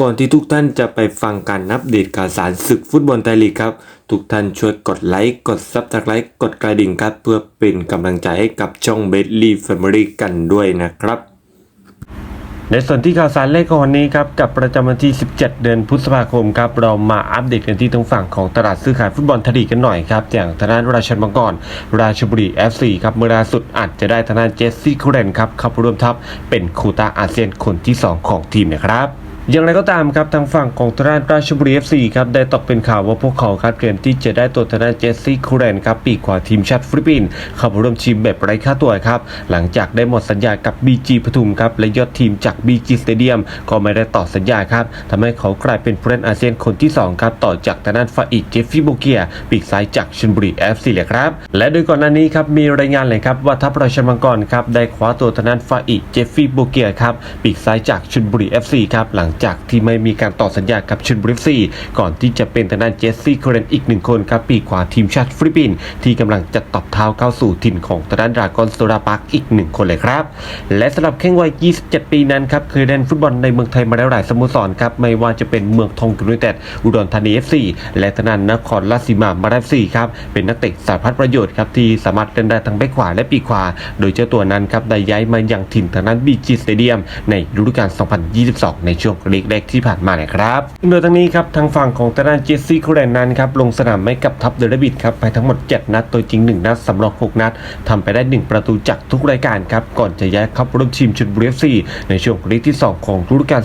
ก่อนที่ทุกท่านจะไปฟังการนับเดตข่าวสารศึกฟุตบอลไทยลีกครับ ทุกท่านช่วยกดไลค์ กดซับสไครต์กดกระดิ่งครับ เพื่อเป็นกำลังใจให้กับช่องเบสลีแฟมิลี่กันด้วยนะครับ ในส่วนที่ข่าวสารเลขของวันนี้ครับ กับประจำวันที่ 17 เดือนพฤษภาคมครับ เรามาอัปเดตกันที่ตรงฝั่งของตลาดซื้อขายฟุตบอลไทยลีกกันหน่อยครับ อย่างทางด้านราชันมังกร ราชบุรี FC ครับ เมื่อล่าสุดอาจจะได้ทางด้านเจสซี่คูเรนครับเข้าร่วมทัพเป็นคูตาอาเซียนคนที่ 2 ของทีมนะครับ อย่างไรก็ตามครับทางฝั่งของทางด้านราชบุรี FC ครับได้ตกเป็นข่าวว่าพวกเขาครับเตรียมที่จะได้ตัวทางด้านเจสซี่คูเรนครับปีกขวาทีมชาติฟิลิปปินส์เข้าร่วมทีมแบบไร้ค่าตัวครับหลังจากได้หมดสัญญากับ BG ปทุมครับและยอดทีมจาก BG Stadium ก็ไม่ได้ต่อสัญญาครับทำให้เขากลายเป็นผู้เล่นอาเซียนคนที่2ครับต่อจากทางด้านฟาอิกเจฟฟี่โบเกียปีกซ้ายจากชลบุรี FC เลยครับและโดยก่อนหน้านี้ครับมีรายงานเลยครับว่าทัพราชมังกรครับได้คว้าตัวทางด้านฟาอิกเจฟฟี่โบเกียครับปีกซ้ายจากชลบุรี FC ครับหลังจากที่ไม่มีการต่อสัญญากับชลบุรี FC ก่อนที่จะเป็นทางด้านเจสซี่โคเรนอีกหนึ่งคนครับปีกขวาทีมชาติฟิลิปปินส์ที่กำลังจะตบเท้าเข้าสู่ถิ่นของทางด้านดรากอนสโตราปักอีกหนึ่งคนเลยครับ และสำหรับแข้งวัย 27 ปีนั้นครับเคยเล่นฟุตบอลในเมืองไทยมาแล้วหลายสโมสรครับไม่ว่าจะเป็นเมืองทองยูไนเต็ดอุดรธานี FC และทางด้านนครราชสีมามาราฟซีครับเป็นนักเตะสารพัดประโยชน์ครับที่สามารถเล่นได้ทั้งแบ็คขวาและปีกขวา โดยเจ้าตัวนั้นครับได้ย้ายมายังถิ่นทางด้านบีจีสเตเดียมในฤดูกาล 2022 ในช่วงลีกแรกที่ผ่านมาเนะครับโดยทั้งนี้ครับทางฝั่งของทางด้านเจสซี่โคเรนนั้นครับลงสนามไม่กับทัพเดลบิดครับไปทั้งหมด 7 นัดตัวจริง 1 นัดสำรอง6นัดทำไปได้ 1 ประตูจากทุกรายการครับก่อนจะย้ายเข้าร่วมทีมชลบุรีเอฟซีในช่วงลีกที่ 2 ของฤดูกาล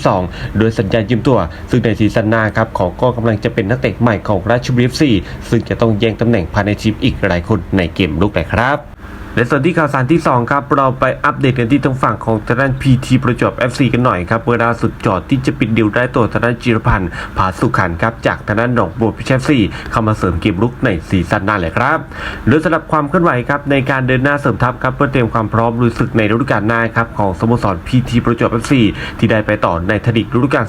2022 โดยสัญญายืมตัว ซึ่งในซีซั่นหน้าครับเขาก็กำลังจะเป็นนักเตะใหม่ของราชบุรีเอฟซีซึ่งจะต้องแย่งตำแหน่งภายในทีมอีกหลายคนในเกมลุกเลยครับ และส่วนที่ข่าวสารที่ 2 ครับ เราไปอัปเดตกันที่ทางฝั่งของทางด้าน PT ประจวบ FC กันหน่อยครับเมื่อล่าสุดจอดที่จะปิดดิวได้ตัวทางด้านจิรพันธ์ผาสุขันครับจากทางด้านหนองบัวพิชฟซีเข้ามาเสริมเกมรุกในซีซั่นหน้าเลยครับโดยสำหรับความเคลื่อนไหวครับในการเดินหน้าเสริมทัพครับเพื่อเตรียมความพร้อมลุยศึกในฤดูกาลหน้าครับของสโมสร PT ประจวบ FC ที่ได้ไปต่อในทดิกฤดูกาล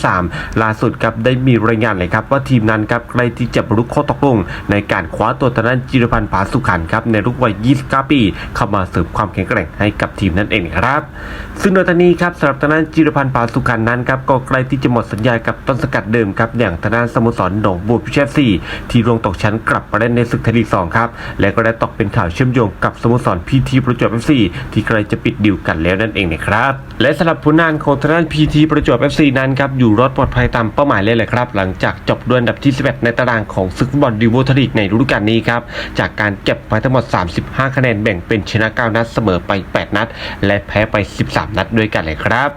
2023 ล่าสุดครับได้มีรายงานเลยครับว่าทีมนั้นครับใกล้ที่จะบรรลุข้อตกลงในการคว้าตัวทางด้านจิรพันธ์ผาสุขันครับในรุ่นวัย 29ปี เข้ามาเสริมความแข็งแกร่งให้กับทีมนั่นเองครับ ซึ่งโดยทางนี้ครับสำหรับทางด้านจิรพันธ์ผาสุขันนั้นครับก็ใกล้ที่จะหมดสัญญากับต้นสกัดเดิมครับอย่างทางด้านสโมสรหนองบัวพิเชฟซีที่ร่วงตกชั้นกลับมาเล่นในศึกไทยลีก2ครับและก็ได้ตกเป็นข่าวเชื่อมโยงกับสโมสรพีทีประจวบเอฟซีที่ใกล้จะปิดดิวกันแล้วนั่นเองนะครับและสำหรับผลงานของทางด้านพีทีประจวบเอฟซีนั้นครับอยู่รอดปลอดภัยตามเป้าหมายเลยแหละครับ หลังจากจบด้วยอันดับที่ 11 ในตารางของศึกฟุตบอลดิวโบทลีกในฤดูกาลนี้ครับจากการเก็บไปทั้งหมด 35คะแนนแบ่งเป็นชนะ 9 นัดเสมอไป 8 นัด และแพ้ไป 13 นัดด้วยกันเลยครับ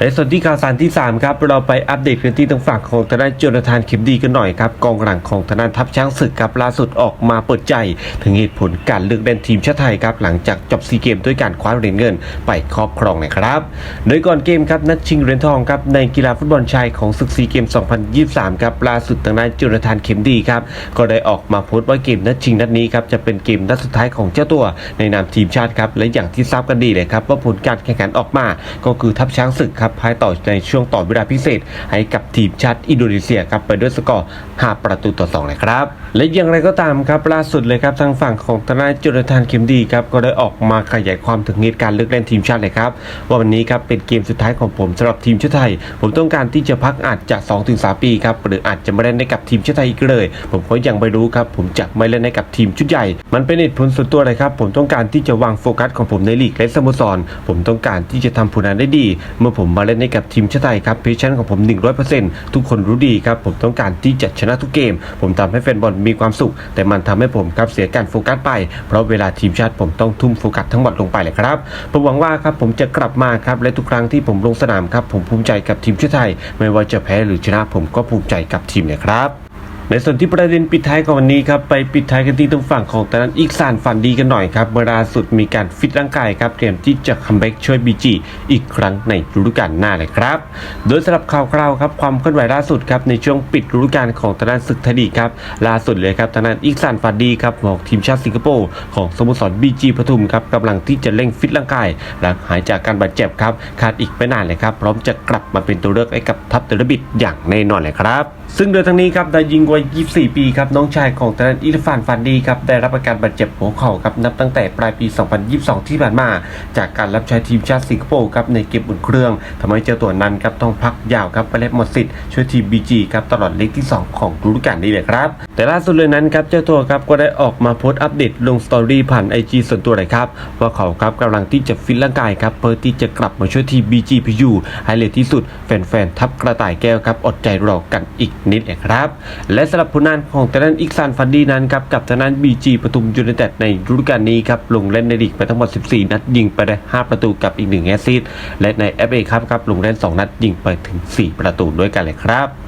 และส่วนที่ข่าวสารที่ 3 ครับ เราไปอัปเดตกันที่ทางฝั่งของทางด้านโจนาธานเข็มดีกันหน่อยครับ กองหลังของทางด้านทัพช้างศึกครับล่าสุดออกมาเปิดใจ ถึงเหตุผลการเลือกเล่นทีมชาติไทยครับ หลังจากจบซีเกมด้วยการคว้าเหรียญเงินไปครอบครองนะครับ โดยก่อนเกมครับนัดชิงเหรียญทองครับในกีฬาฟุตบอลชายของศึกซีเกม 2023 ครับล่าสุดทางด้านโจนาธานเข็มดีครับก็ได้ออกมาโพสต์ว่าเกมนัดชิงนัดนี้ครับจะเป็นเกมนัดสุดท้ายของเจ้าตัว ในนามทีมชาติครับและอย่างที่ทราบกันดีเลยครับว่าผลการแข่งขันออกมาก็คือทัพช้างศึกครับภายต่อในช่วงต่อเวลาพิเศษ ให้กับทีมชาติอินโดนีเซียครับไปด้วยสกอร์ 5 ประตูต่อ 2 เลยครับ และอย่างไรก็ตามครับล่าสุดเลยครับทางฝั่งของทนายจุลธานเข็มดีครับก็ได้ออกมาขยายความถึงเหตุการณ์เลือกเล่นทีมชาติเลยครับว่าวันนี้ครับเป็นเกมสุดท้ายของผมสำหรับทีมชาติไทย ผมต้องการที่จะพักอาจจะ 2-3 ปีครับหรืออาจจะไม่เล่นให้กับทีมชาติไทยอีกเลย ผมก็ยังไม่รู้ครับผมจะไม่เล่นให้กับทีมชุดใหญ่ มันเป็นเหตุผลส่วนตัวเลยครับผมต้องการที่จะวางโฟกัสของผมในลีกและสโมสร ผมต้องการที่จะทำผลงานได้ดี เมื่อผมมาเล่นให้กับทีมชาติไทยครับเพชชั่นของผม 100%ทุกคนรู้ดีครับ ผมต้องการที่จะชนะทุกเกม ผมทำให้แฟนบอลมีความสุข แต่มันทำให้ผมครับเสียการโฟกัสไป เพราะเวลาทีมชาติผมต้องทุ่มโฟกัสทั้งหมดลงไปเลยครับ ผมหวังว่าครับผมจะกลับมาครับและทุกครั้งที่ผมลงสนามครับผมภูมิใจกับทีมชาติไทย ไม่ว่าจะแพ้หรือชนะผมก็ภูมิใจกับทีมเลยครับ ในส่วนที่ประเด็นปิดท้ายของวันนี้ครับไปปิดท้ายกันที่ตรงฝั่งของตอนนั้นอีกซานฟันดีกันหน่อยครับเมื่อล่าสุดมีการฟิตร่างกายครับเตรียมที่จะคัมแบ็กช่วยบีจีอีกครั้งในฤดูกาลหน้าเลยครับ โดยสำหรับข่าวคราวครับความเคลื่อนไหวล่าสุดครับในช่วงปิดฤดูกาลของตอนนั้นศึกทยลีครับล่าสุดเลยครับตอนนั้นอีกซานฟันดีครับของทีมชาติสิงคโปร์ของสโมสรบีจีปทุมครับกำลังที่จะเร่งฟิตร่างกายหลังหายจากการบาดเจ็บครับขาดอีกไม่นานเลยครับพร้อมจะกลับมาเป็นตัวเลือกให้กับทัพเดลบิดอย่างแน่นอนเลยครับ ซึ่งโดยทั้งนี้ครับได้ยิงวัย 24 ปีครับน้องชายของทางด้านอิรฟานฟันดีครับได้รับอาการบาดเจ็บหัวเข่าครับนับตั้งแต่ปลายปี 2022 ที่ผ่านมา จากการรับใช้ทีมชาติสิงคโปร์ครับในเกมอุ่นเครื่องทำให้เจ้าตัวนั้นครับต้องพักยาวครับไปเล่นหมดสิทธิ์ช่วยทีม BG ครับตลอดเล็กที่ 2 ของฤดูกาลนี้เลยครับแต่ล่าสุดเลยนั้นครับเจ้าตัวครับก็ได้ออกมาโพสต์อัปเดตลงสตอรี่ผ่าน IG ส่วนตัวเลยครับว่าเขาครับกำลังที่จะฟิตร่างกายครับเพื่อที่จะกลับมาช่วยทีม BG PU ให้เร็วที่สุดแฟนๆทับกระต่ายแก้วครับอดใจรอกันอีกนิดเลยครับ และสำหรับผลงานของทางด้านอิกซานฟันดีนั้นครับกับทางด้าน BG ปทุมยูไนเต็ดในฤดูกาลนี้ครับลงเล่นในลีกไปทั้งหมด 14 นัดยิงไปได้ 5 ประตูกับอีก 1 แอสซิสต์และในเอฟเอครับครับลงเล่น 2 นัดยิงไปถึง 4 ประตูด้วยกันเลยครับ